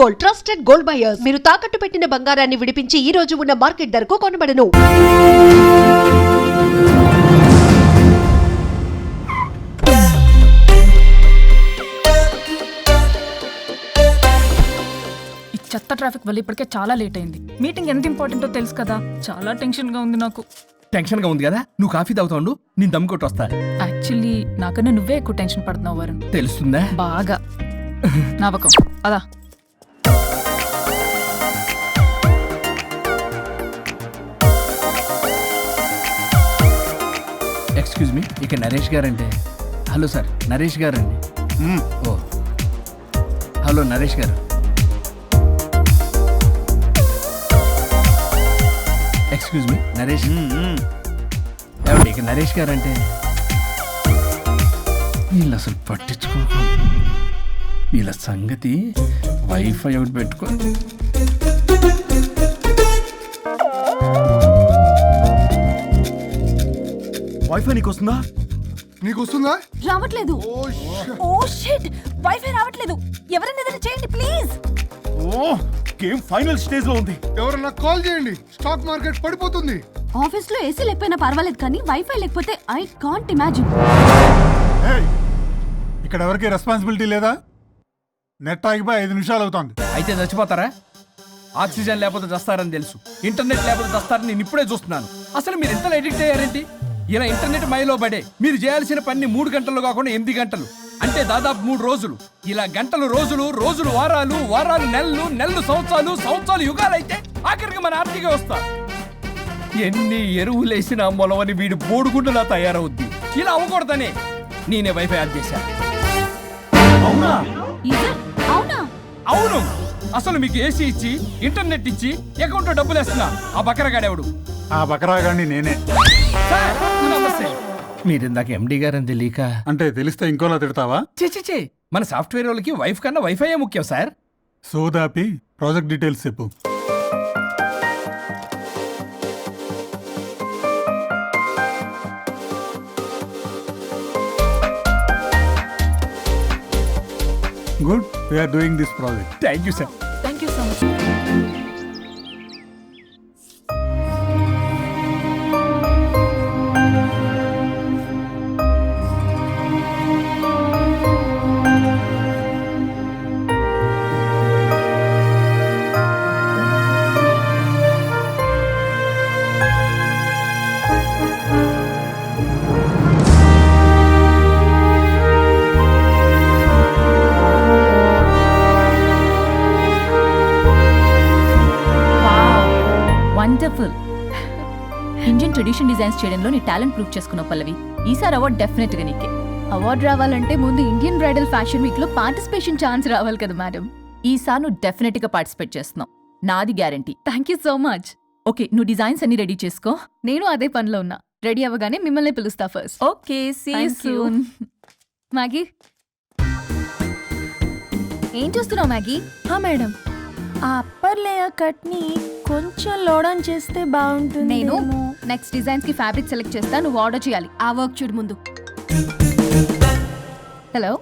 Gold trusted gold buyers మీరు తాకట్టు పెట్టిన బంగారాన్ని విడిపించి ఈ రోజు ఉన్న మార్కెట్ ధరకు కొనబడను. ఈ చెత్త ట్రాఫిక్ వల్ల ఇప్పటికే చాలా లేట్ అయింది. మీటింగ్ ఎంత ఇంపార్టెంటో తెలుసు కదా? చాలా టెన్షన్గా ఉంది నాకు. టెన్షన్గా ఉంది కదా? నువ్వు కాఫీ తాగుతావు నేను దమ్ కొట్టి వస్తా యాక్చువల్లీ నాకన్నా నువ్వే ఎక్కువ టెన్షన్ పడుతున్నావు వరుణ్. తెలుస్తుందా? బాగా. నవ్వకం. అదా. ఎక్స్క్యూజ్ మీ ఇక నరేష్ గారంటే. హలో సార్ నరేష్ గారండి. ఓ. హలో నరేష్ గారు. Excuse me Naresh. ఏమండి ఇక నరేష్ గారంటే. వీళ్ళు అసలు పట్టించుకోకు వీళ్ళ సంగతి వైఫై ఒకటి పెట్టుకో వైఫై నీకు వస్తుందా నీకు వస్తుందా రావట్లేదు ఓ షిట్. వైఫై రావట్లేదు. ఎవరైనా ఏదైనా చేయండి ప్లీజ్. ఓ గేమ్ ఫైనల్ స్టేజ్లో ఉంది. ఎవరన్నా కాల్ చేయండి. స్టాక్ మార్కెట్ పడిపోతుంది. ఆఫీస్లో ఏసీ లేకపోయినా పర్వాలేదు కానీ వైఫై లేకపోతే ఐ కాంట్ ఇమాజిన్ ఏయ్, ఇక్కడ ఎవరికి రెస్పాన్సిబిలిటీ లేదా? నెట్ ఆగిపోయి ఐదు నిమిషాలు అవుతోంది. అయితే చచ్చిపోతారా? ఆక్సిజన్ లేకపోతే చస్తారని తెలుసు. ఇంటర్నెట్ లేకపోతే చస్తారని నేను ఇప్పుడే చూస్తున్నాను. అసలు మీరు ఎంత ఎడిక్ట్ అయ్యారేంటి? ఇలా ఇంటర్నెట్ మైలో పడే మీరు చేయాల్సిన పని మూడు గంటలు కాకుండా ఎనిమిది గంటలు. అంటే దాదాపు మూడు రోజులు. ఇలా గంటలు రోజులు రోజులు వారాలు వారాలు నెలలు నెలలు సంవత్సరాలు సంవత్సరాలు యుగాలు అయితే ఆఖరికి మన ఆర్థిక వ్యవస్థ. ఎన్ని ఎరువులేసిన మొలవని వీడు బోడుగుండులా తయారవుద్ది. ఇలా అవ్వకూడదనే నేనే వైఫై ఆన్ చేశాను అవునా? అవును? అసలు మీకు ఏసీ ఇచ్చి ఇంటర్నెట్ ఇచ్చి అకౌంట్లో డబ్బులు వేస్తున్నా ఆ బకరగాడెవడు? ఆ బకరాగాన్ని నేనే. మీరు ఇందాక ఎండి గారని తెలియక. అంటే తెలిస్తే ఇంకోలా తిడతావా? చే మన సాఫ్ట్వేర్ వాళ్ళకి వైఫ్ కన్నా వైఫై ముఖ్యం సార్? సోదాపి ప్రాజెక్ట్ డీటెయిల్స్ చెప్పు. Good we're doing this project thank you sir designs చేయడంలో నీ టాలెంట్ ప్రూవ్ చేసుకున్నావు పల్లవి. ఈసారి అవార్డ్ డెఫినెట్గా నీకే. అవార్డు రావాలంటే ముందు ఇండియన్ బ్రైడల్ ఫ్యాషన్ వీక్లో పార్టిసిపేషన్ ఛాన్స్ రావాలి కదా మేడం ఈసారి నువ్వు డెఫినెట్గా పార్టిసిపేట్ చేస్తున్నావు. నాది guarantee thank you so much okay నువ్వు డిజైన్స్ అన్ని రెడీ చేసుకో. నేను అదే పనిలో ఉన్నా. రెడీ అవ్వగానే మిమ్మల్ని పిలుస్తా ఫస్ట్ ఓకే. మ్యాగీ ఏం చూస్తున్నావు మ్యాగీ హా మేడం ఆ అప్పర్ లేయర్ కట్ని కొంచెం లోడన్ చేస్తే బాగుంటుంది. నేను నెక్స్ట్ డిజైన్స్కి ఫ్యాబ్రిక్ సెలెక్ట్ చేస్తా నువ్వు ఆర్డర్ చేయాలి. ఆ వర్క్ చూడు ముందు. హలో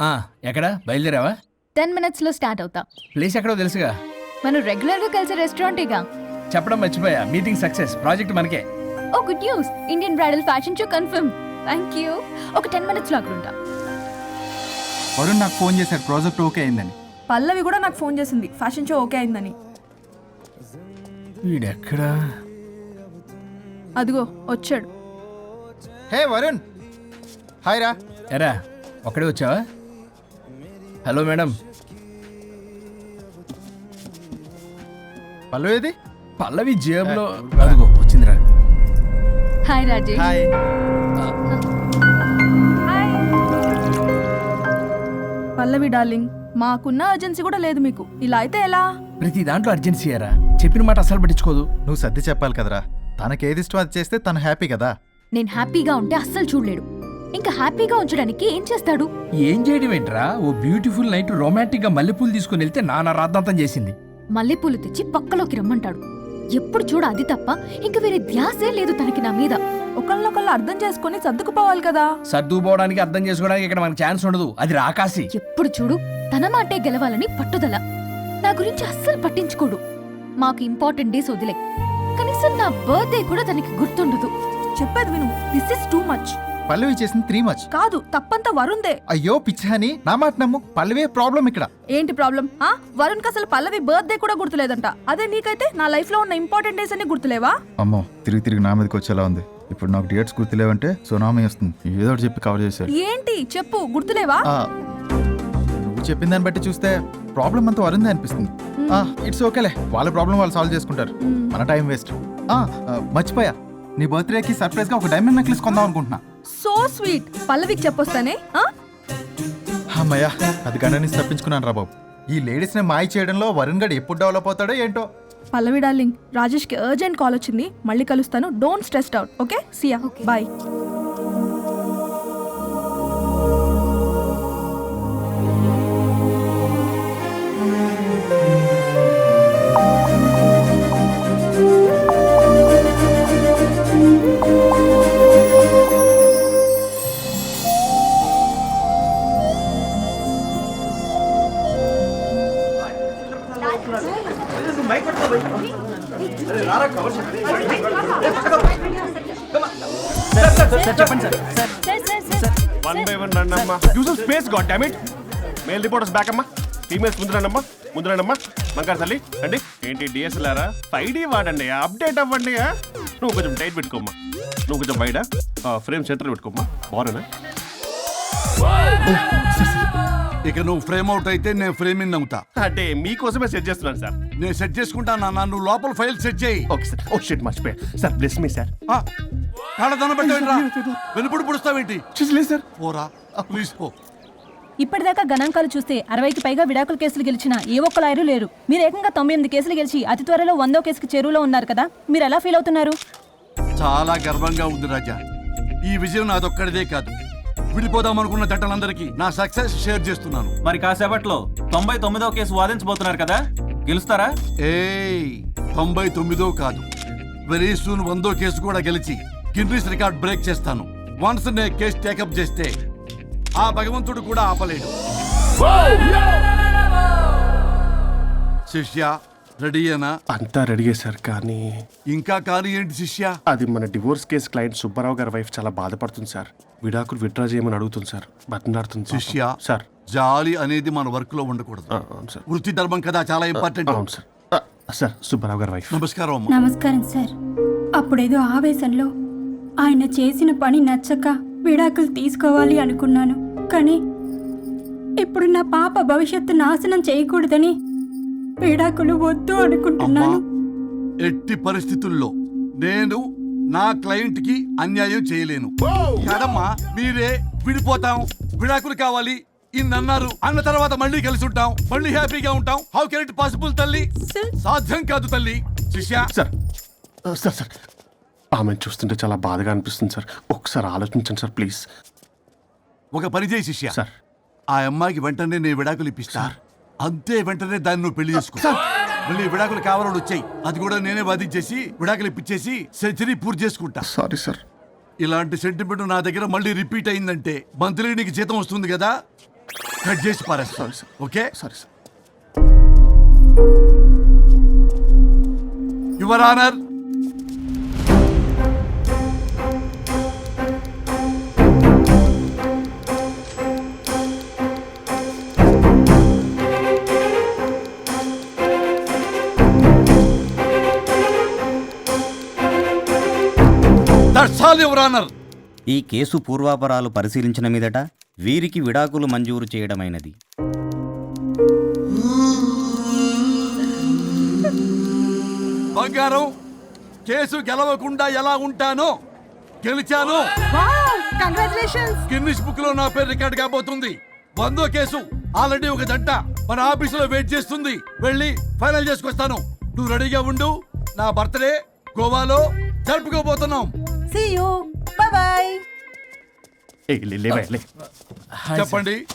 ఆ, ఎక్కడ? బయలుదేరావా? టెన్ మినిట్స్లో స్టార్ట్ అవుతా. ప్లేస్ ఎక్కడో తెలుసుగా. మనం రెగ్యులర్గా కలిసే రెస్టారెంటేగా చెప్పడం మర్చిపోయా. మీటింగ్ సక్సెస్ ప్రాజెక్ట్ మనకే. ఓ good news Indian bridal fashion show confirm thank you ఒక టెన్ మినిట్స్లో అక్కడ ఉంటా. వరుణ్ నాకు ఫోన్ చేశాడు. ప్రాజెక్ట్ ఓకే అయిందని. పల్లవి కూడా నాకు ఫోన్ చేసింది. ఫ్యాషన్ షో ఓకే అయిందని. వీడెక్కడా? అదిగో వచ్చాడు. హే వరుణ్! హాయ్ రా. ఎరా ఒక్కడే వచ్చావా? Hello madam. పల్లవి ఏది పల్లవి జేబులో అదిగో వచ్చిందిరా. Hi Rajesh. Hi. Pallavi darling. మాకున్న అర్జెన్సీ కూడా లేదు మీకు. ఇలా అయితే ఎలా? ప్రతి దాంట్లో అర్జెన్సీ అరా చెప్పిన మాట అసలు పట్టించుకోదు. నువ్వు సర్ది చెప్పాలి కదరా. తనకేది ఇష్టం అది చేస్తే తను హ్యాపీ కదా. నేను హ్యాపీగా ఉంటే అస్సలు చూడలేడు. ఇంకా హ్యాపీగా ఉంచడానికి ఏం చేస్తాడు? ఏం చేయడం ఏంట్రా? ఓ బ్యూటిఫుల్ నైట్ రొమాంటిక్గా మల్లెపూలు తీసుకుని వెళ్తే నానా రాద్ధాంతం చేసింది. మల్లెపూలు తెచ్చి పక్కలోకి రమ్మంటాడు. ఎప్పుడు చూడ అది తప్ప ఇంక వేరే ధ్యాసే లేదు తనకి నా మీద. ఒకళ్ళొకళ్ళు అర్థం చేసుకొని సర్దుకుపోవాలి కదా. సర్దుకుపోవడానికి అర్థం చేసుకోవడానికి ఇక్కడ మనకు ఛాన్స్ ఉండదు. అది రాకాసి. ఎప్పుడు చూడు తన మాటే గెలవాలని పట్టుదల. నా గురించి అస్సలు పట్టించుకోడు. మాకు ఇంపార్టెంట్ డేస్ వదిలే. కనీసం నా బర్త్డే కూడా తనకి గుర్తుండదు. చెప్పేది విను. This is too much Pallavi చేసింది త్రీ మచ్ కాదు తప్పంతా వరుణ్దే. అయ్యో పిచ్చాని నా మాట నమ్ము. పల్లవే ప్రాబ్లం ఇక్కడ. ఏంటి ప్రాబ్లం ఆ? వరుణ్కి అసలు పల్లవి బర్త్డే కూడా గుర్తులేదంట. అదే నీకైతే నా లైఫ్లో ఉన్న ఇంపార్టెంట్ డేస్ అన్ని గుర్తులేవా? అమ్మో తిరిగి తిరిగి నా మీదకి వచ్చేలా ఉంది. ఇప్పుడు నాకు డేట్స్ గుర్తులేవంటే సునామీ వస్తుంది. ఏదో ఒకటి చెప్పి కవర్ చేశారు ఏంటి? చెప్పు గుర్తులేవా? ఆ, నువ్వు చెప్పిన దాన్ని బట్టి చూస్తే ప్రాబ్లం అంతా వరుందే అనిపిస్తుంది. ఇట్స్ ఓకేలే వాళ్ళ ప్రాబ్లం వాళ్ళు సాల్వ్ చేసుకుంటారు. మన టైం వేస్ట్ మర్చిపోయా. నీ బర్త్డేకి సర్ప్రైజ్గా ఒక డైమండ్ నెక్లెస్ కొందాం అనుకుంటున్నా. So sweet. పల్లవికి చెప్పొస్తానే ఆ? అమ్మయ్యా అది గండని తప్పించుకున్నాను రా బాబు. ఈ లేడీస్ని మాయ చేయడంలో వరుణ్ గడ్ ఎప్పుడు డెవలప్ అవుతాడో ఏంటో? పల్లవి డార్లింగ్ రాజేష్కి అర్జెంట్ కాల్ వచ్చింది. మళ్ళీ కలుస్తాను. Don't stress out okay? See ya bye one by one రండి అమ్మా use space god damn it male reporters back అమ్మా. ఫీమేల్స్ ముందు ముందురానమ్మా ముందు మంగారు తల్లి రండి. ఏంటి డిఎస్ఎల్ఆరా ఫైవ్ డీ వాడండి. అప్డేట్ అవ్వండి నువ్వు కొంచెం టైట్ పెట్టుకోమ్మా. నువ్వు కొంచెం వైడా ఫ్రేమ్ సెంటర్ పెట్టుకోమ్మా. బాగున్నా ఇక నువ్వు ఫ్రేమ్ అవుట్ అయితే నేను ఫ్రేమింగ్ అవుతా. అంటే మీకోసమే సెట్ చేస్తున్నాను సార్. నేను సెట్ చేసుకుంటాను నాన్న నువ్వు లోపల ఫైల్ సెట్ చేయి. Okay sir. ఓ షిట్ మర్చిపోయా సార్ బ్లెస్ మీ సార్. ఆ, కాళ్ళ పెట్టా వెనుపుడు పుడుస్తావేంటి? చూసలేదు సార్. పోరా ప్లీజ్ పో. ఇప్పటిదాకా గణాంకాలు చూస్తే అరవైకి పైగా విడాకుల కేసులు గెలిచిన ఏ ఒక్క లాయరు లేరు. మీరు ఏకంగా తొంభై ఎనిమిది కేసులు గెలిచి అతి త్వరలో వందో కేసుకి చెరువులో ఉన్నారు కదా మీరు ఎలా ఫీల్ అవుతున్నారు? చాలా గర్వంగా ఉంది రాజా. ఈ విజయం నాదొక్కడిదే కాదు. విడిపోదాం అనుకున్న జంటలందరికీ నా సక్సెస్ షేర్ చేస్తున్నాను. మరి కాసేపట్లో తొంభై తొమ్మిదో కేసు వాదించబోతున్నారు కదా? గెలుస్తారా? ఏయ్ తొంభై తొమ్మిదో కాదు. వెరీ సూన్ వందో కేసు కూడా గెలిచి గిన్నిస్ రికార్డ్ బ్రేక్ చేస్తాను. వన్స్ నే కేసు టేకప్ చేస్తే ఆ భగవంతుడు కూడా ఆపలేడు. శిష్య రెడీయేనా అంతా రెడీ సార్ కానీ ఇంకా కానీ ఏంటి శిష్య? అది మన డివోర్స్ కేసు క్లయింట్ సుబ్బారావు గారి వైఫ్ చాలా బాధపడుతుంది సార్. విడాకులు విత్డ్రా చేయమని అడుగుతుంది సార్. బతినాడుతుంది. శిష్య సార్. జాలి అనేది మన వర్క్లో ఉండకూడదు అవును సార్. వృత్తి ధర్మం కదా చాలా ఇంపార్టెంట్ అవును సార్. ఆ, సార్ సుబ్బారావు గారి వైఫ్. నమస్కారం అమ్మా. నమస్కారం సార్. అప్పుడేదో ఆవేశంలో ఆయన చేసిన పని నచ్చక విడాకులు తీసుకోవాలి అనుకున్నాను. కానీ ఇప్పుడు నా పాప భవిష్యత్తు నాశనం చేయకూడదని విడాకులు వద్దు అమ్మా అనుకుంటున్నాను ఎట్టి పరిస్థితుల్లో నేను నా క్లయింట్కి అన్యాయం చేయలేను. కదమ్మా మీరే విడిపోతాం విడాకులు కావాలి ఇన్ని అన్నారు అన్న తర్వాత మళ్ళీ కలిసి ఉంటాం మళ్ళీ హ్యాపీగా ఉంటాం. హౌ కెన్ ఇట్ పాసిబుల్ తల్లి? సాధ్యం కాదు తల్లి. శిష్య. Sir sir sir. ఆమెను చూస్తుంటే చాలా బాధగా అనిపిస్తుంది సార్. ఒకసారి ఆలోచించండి సార్ ప్లీజ్. ఒక పని చేయి శిష్య. సార్. ఆ అమ్మాయికి వెంటనే నేను విడాకులు ఇప్పిస్తా. అంతే వెంటనే దాన్ని నువ్వు పెళ్ళి చేసుకో. మళ్ళీ విడాకులు కావాలని వచ్చాయి. అది కూడా నేనే వాదించేసి విడాకులు ఇప్పించేసి సెంచరీ పూర్తి చేసుకుంటా. Sorry sir. ఇలాంటి సెంటిమెంట్ నా దగ్గర మళ్ళీ రిపీట్ అయిందంటే మంత్లీ నీకు జీతం వస్తుంది కదా? కట్ చేసి పారేస్తా. Sorry sir. Okay? Sorry sir. Your honour honour. ఈ కేసు పూర్వాపరాలు పరిశీలించిన మీదట వీరికి విడాకులు మంజూరు చేయడమైనది. బంగారం కేసు గెలవకుండా ఎలా ఉంటానో గెలిచాను. గిన్నిస్ బుక్లో నా పేరు రికార్డ్ కాబోతుంది. వందో కేసు ఆల్రెడీ ఒక జంట మన ఆఫీసులో వెయిట్ చేస్తుంది. వెళ్ళి ఫైనల్ చేసుకొస్తాను. నువ్వు రెడీగా ఉండు. నా బర్త్డే గోవాలో జరుపుకోబోతున్నాం. సీ యూ బై బై ఏ లే, లేవా, లే. చెప్పండి.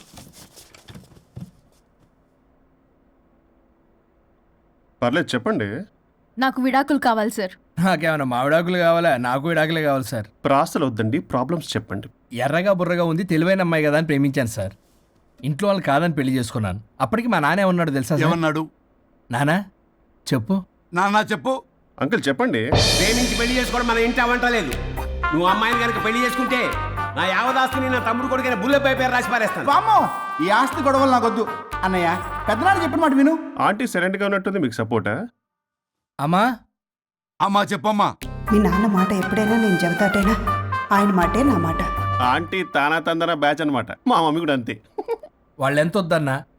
పర్లేదు చెప్పండి. నాకు విడాకులు కావాలి సార్. నాకేమైనా మా విడాకులు కావాలా? నాకు విడాకులే కావాలి సార్. ప్రాసలు వద్దండి ప్రాబ్లమ్స్ చెప్పండి. ఎర్రగా బుర్రగా ఉంది తెలివైన అమ్మాయి కదా అని ప్రేమించాను సార్. ఇంట్లో వాళ్ళు కాదని పెళ్ళి చేసుకున్నాను. అప్పటికి మా నాన్న ఉన్నాడు తెలుసా సార్? ఏమన్నాడు? నానా చెప్పు. నాన్న చెప్పు. అంకుల్ చెప్పండి. ప్రేమించి పెళ్ళి చేసుకోవడం మన ఇంటి అవంటలేదు నువ్వు అమ్మాయిని కనుక పెళ్ళి చేసుకుంటే నా యావదాస్తిని నా తమ్ముడు కొడుకైన బుల్లెపై పేరు రాసి పారేస్తాను. వామ్మో ఈ ఆస్తి గొడవలు నాకొద్దు అన్నయ్య పెద్దనాడు చెప్పిన మాట విను. ఆంటీ సైలెంట్గా ఉన్నట్టుంది మీకు సపోర్టా అమ్మా. అమ్మా చెప్పమ్మా. మీ నాన్న మాట ఎప్పుడైనా నేను చెబుతాటేనా? ఆయన మాటే నా మాట. ఆంటీ తానా తందన బ్యాచ్ అన్నమాట. మా మమ్మీ కూడా అంతే. వాళ్ళు ఎంత వద్దన్నా?